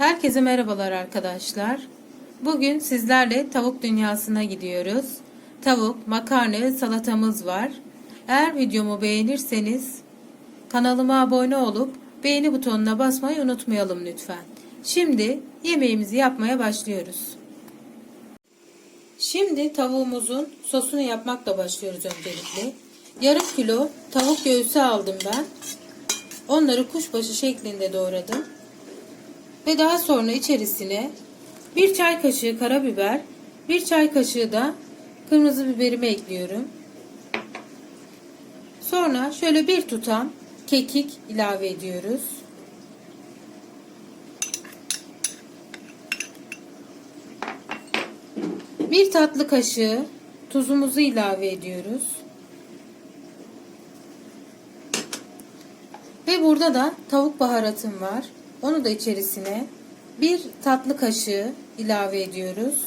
Herkese merhabalar arkadaşlar. Bugün sizlerle tavuk dünyasına gidiyoruz. Tavuk, makarna salatamız var. Eğer videomu beğenirseniz kanalıma abone olup beğeni butonuna basmayı unutmayalım lütfen. Şimdi yemeğimizi yapmaya başlıyoruz. Şimdi tavuğumuzun sosunu yapmakla başlıyoruz öncelikle. Yarım kilo tavuk göğsü aldım ben. Onları kuşbaşı şeklinde doğradım. Ve daha sonra içerisine bir çay kaşığı karabiber, bir çay kaşığı da kırmızı biberimi ekliyorum. Sonra şöyle bir tutam kekik ilave ediyoruz. Bir tatlı kaşığı tuzumuzu ilave ediyoruz. Ve burada da tavuk baharatım var. Onu da içerisine bir tatlı kaşığı ilave ediyoruz.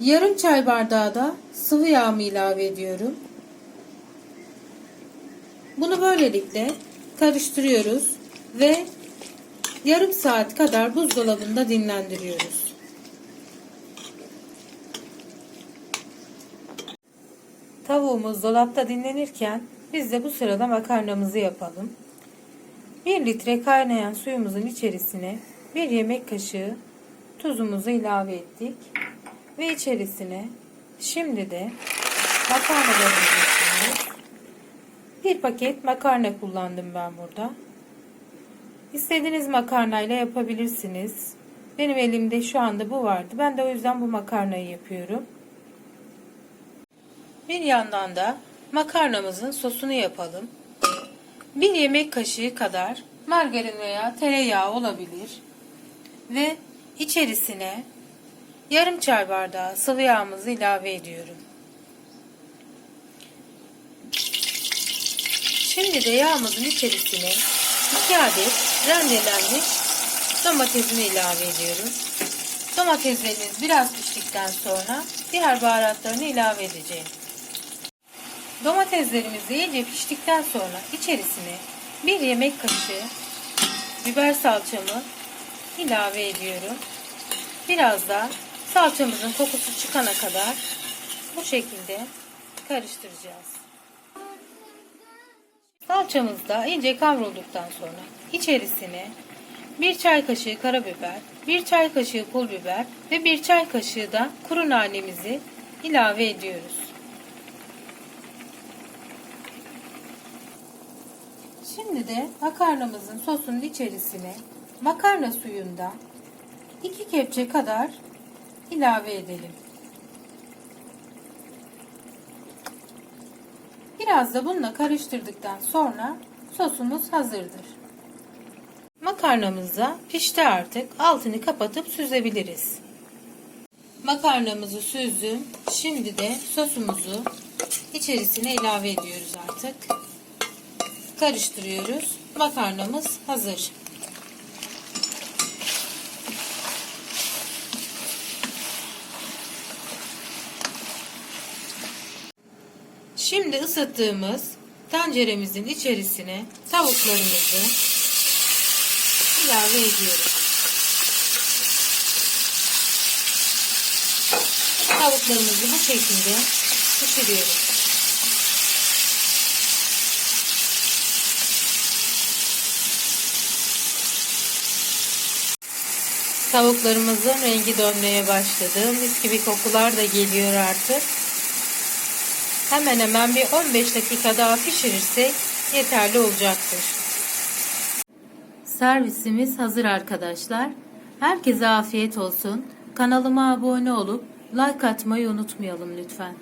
Yarım çay bardağı da sıvı yağımı ilave ediyorum. Bunu böylelikle karıştırıyoruz ve yarım saat kadar buzdolabında dinlendiriyoruz. Tavuğumuz dolapta dinlenirken biz de bu sırada makarnamızı yapalım. 1 litre kaynayan suyumuzun içerisine 1 yemek kaşığı tuzumuzu ilave ettik. Ve içerisine şimdi de makarnalarımızı ekliyoruz. Bir paket makarna kullandım ben burada. İstediğiniz makarnayla yapabilirsiniz. Benim elimde şu anda bu vardı. Ben de o yüzden bu makarnayı yapıyorum. Bir yandan da makarnamızın sosunu yapalım. Bir yemek kaşığı kadar margarin veya tereyağı olabilir. Ve içerisine yarım çay bardağı sıvı yağımızı ilave ediyorum. Şimdi de yağımızın içerisine 2 adet rendelenmiş domatesini ilave ediyorum. Domateslerimiz biraz piştikten sonra diğer baharatlarını ilave edeceğim. Domateslerimiz iyice piştikten sonra içerisine bir yemek kaşığı biber salçamı ilave ediyorum. Biraz da salçamızın kokusu çıkana kadar bu şekilde karıştıracağız. Salçamız da iyice kavrulduktan sonra içerisine bir çay kaşığı karabiber, bir çay kaşığı pul biber ve bir çay kaşığı da kuru nanemizi ilave ediyoruz. Şimdi de makarnamızın sosunun içerisine makarna suyundan 2 kepçe kadar ilave edelim. Biraz da bununla karıştırdıktan sonra sosumuz hazırdır. Makarnamız da pişti artık. Altını kapatıp süzebiliriz. Makarnamızı süzdüm. Şimdi de sosumuzu içerisine ilave ediyoruz artık karıştırıyoruz. Makarnamız hazır. Şimdi ısıttığımız tenceremizin içerisine tavuklarımızı ilave ediyoruz. Tavuklarımızı bu şekilde pişiriyoruz. Tavuklarımızın rengi dönmeye başladı. Mis gibi kokular da geliyor artık. Hemen hemen bir 15 dakika daha pişirirsek yeterli olacaktır. Servisimiz hazır arkadaşlar. Herkese afiyet olsun. Kanalıma abone olup like atmayı unutmayalım lütfen.